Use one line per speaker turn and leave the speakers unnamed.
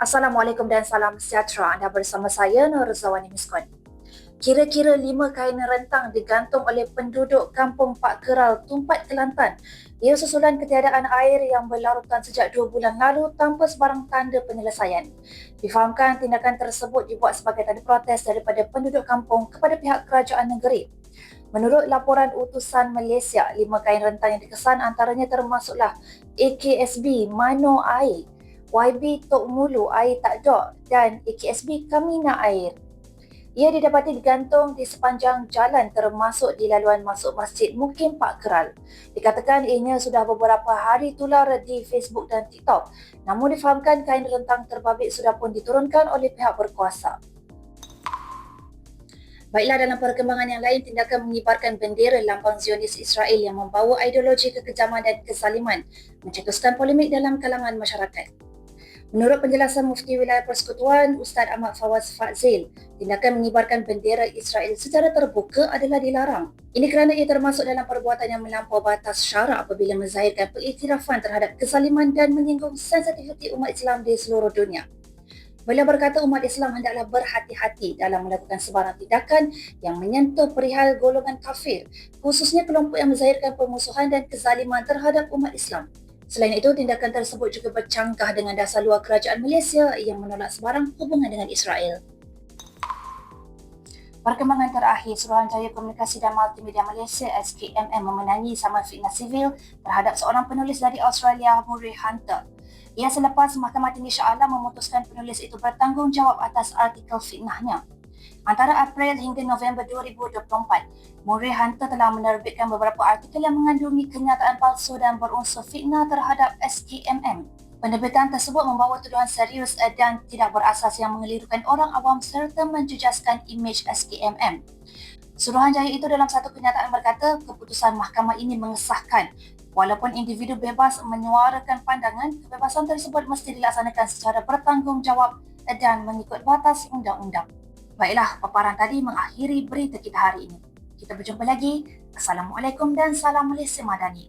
Assalamualaikum dan salam sejahtera. Anda bersama saya Nur Zawani Miskon. Kira-kira lima kain rentang digantung oleh penduduk kampung Pak Keral, Tumpat Kelantan. Ia susulan ketiadaan air yang berlarutan sejak dua bulan lalu tanpa sebarang tanda penyelesaian. Difahamkan tindakan tersebut dibuat sebagai tanda protes daripada penduduk kampung kepada pihak kerajaan negeri. Menurut laporan utusan Malaysia, lima kain rentang yang dikesan antaranya termasuklah AKSB Mano Air, YB Tok Mulu Air Tak Dok dan AKSB Kamina Air. Ia didapati digantung di sepanjang jalan termasuk di laluan masuk Masjid Mukim Pak Keral. Dikatakan ianya sudah beberapa hari tular di Facebook dan TikTok. Namun difahamkan kain rentang terbabit sudah pun diturunkan oleh pihak berkuasa. Baiklah dalam perkembangan yang lain, tindakan mengibarkan bendera lambang Zionis Israel yang membawa ideologi kekejaman dan kesaliman mencetuskan polemik dalam kalangan masyarakat. Menurut penjelasan Mufti Wilayah Persekutuan Ustaz Ahmad Fawaz Fazil, tindakan mengibarkan bendera Israel secara terbuka adalah dilarang. Ini kerana ia termasuk dalam perbuatan yang melampau batas syarak apabila menzahirkan pengiktirafan terhadap kesaliman dan menyinggung sensitiviti umat Islam di seluruh dunia. Beliau berkata umat Islam hendaklah berhati-hati dalam melakukan sebarang tindakan yang menyentuh perihal golongan kafir, khususnya kelompok yang menzahirkan pemusuhan dan kezaliman terhadap umat Islam. Selain itu, tindakan tersebut juga bercanggah dengan dasar luar kerajaan Malaysia yang menolak sebarang hubungan dengan Israel. Perkembangan terakhir, Suruhanjaya Komunikasi dan Multimedia Malaysia SKMM memenangi sama fitnah sivil terhadap seorang penulis dari Australia, Murray Hunter ia selepas Mahkamah Tinggi Shah Alam memutuskan penulis itu bertanggungjawab atas artikel fitnahnya. Antara April hingga November 2024, Murray Hunter telah menerbitkan beberapa artikel yang mengandungi kenyataan palsu dan berunsur fitnah terhadap SKMM. Penerbitan tersebut membawa tuduhan serius dan tidak berasas yang mengelirukan orang awam serta menjejaskan imej SKMM. Suruhanjaya itu dalam satu kenyataan berkata keputusan mahkamah ini mengesahkan Walaupun individu bebas menyuarakan pandangan, kebebasan tersebut mesti dilaksanakan secara bertanggungjawab dan mengikut batas undang-undang. Baiklah, paparan tadi mengakhiri berita kita hari ini. Kita berjumpa lagi. Assalamualaikum dan salam Malaysia Madani.